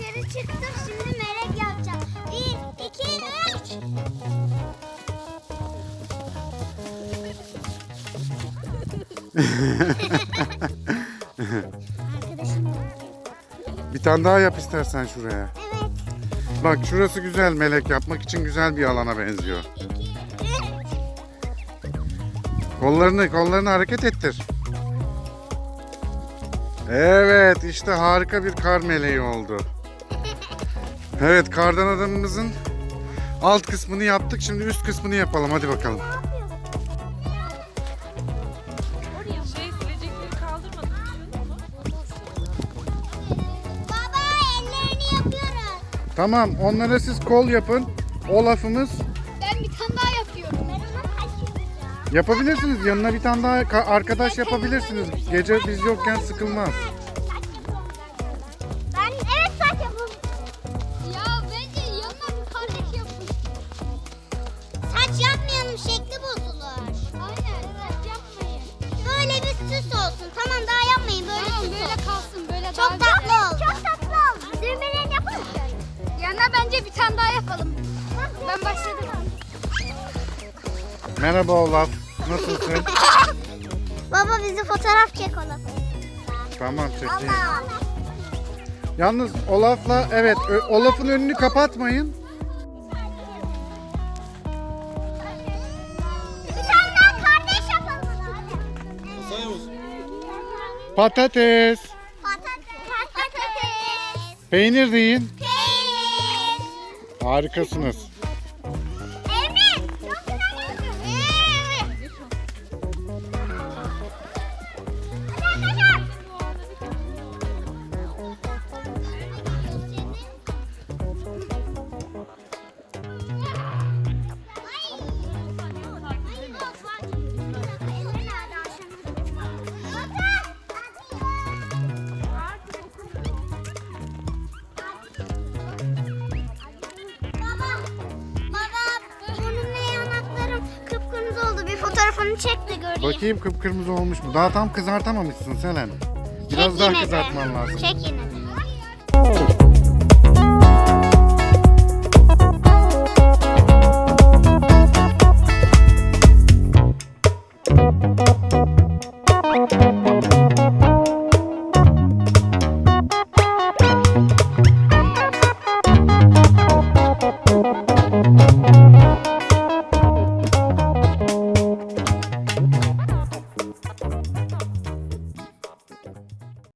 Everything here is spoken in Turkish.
Dışarı çıktım. Şimdi melek yapacağım. Bir, iki, üç. Arkadaşım. Bir tane daha yap istersen şuraya. Evet. Bak şurası güzel melek yapmak için güzel bir alana benziyor. İki, üç. Kollarını kollarını hareket ettir. Evet işte harika bir kar meleği oldu. Evet kardan adamımızın alt kısmını yaptık. Şimdi üst kısmını yapalım hadi bakalım. Şey silecekleri kaldırmadın mı? Baba ellerini yapıyoruz. Tamam onlara siz kol yapın. O lafımız Ben bir tane daha yapıyorum. Ben ona yapabilirsiniz. Yanına bir tane daha ka- arkadaş yapabilirsiniz. Gece biz yokken sıkılmaz. Ben başladım. Merhaba Olaf. Nasılsın? Baba bizi fotoğraf çek oğlum. tamam çekeyim. Yalnız Olaf'la evet ö- Olaf'ın önünü kapatmayın. Bir tane daha kardeş yapalım. Patates. Patates. Patates. Peynir deyin. Peynir. Harikasınız. Fotoğrafını çek de göreyim. Bakayım kıpkırmızı olmuş mu? Daha tam kızartamamışsın Selen. Biraz Çek daha yine de. kızartman lazım. Çek yine de.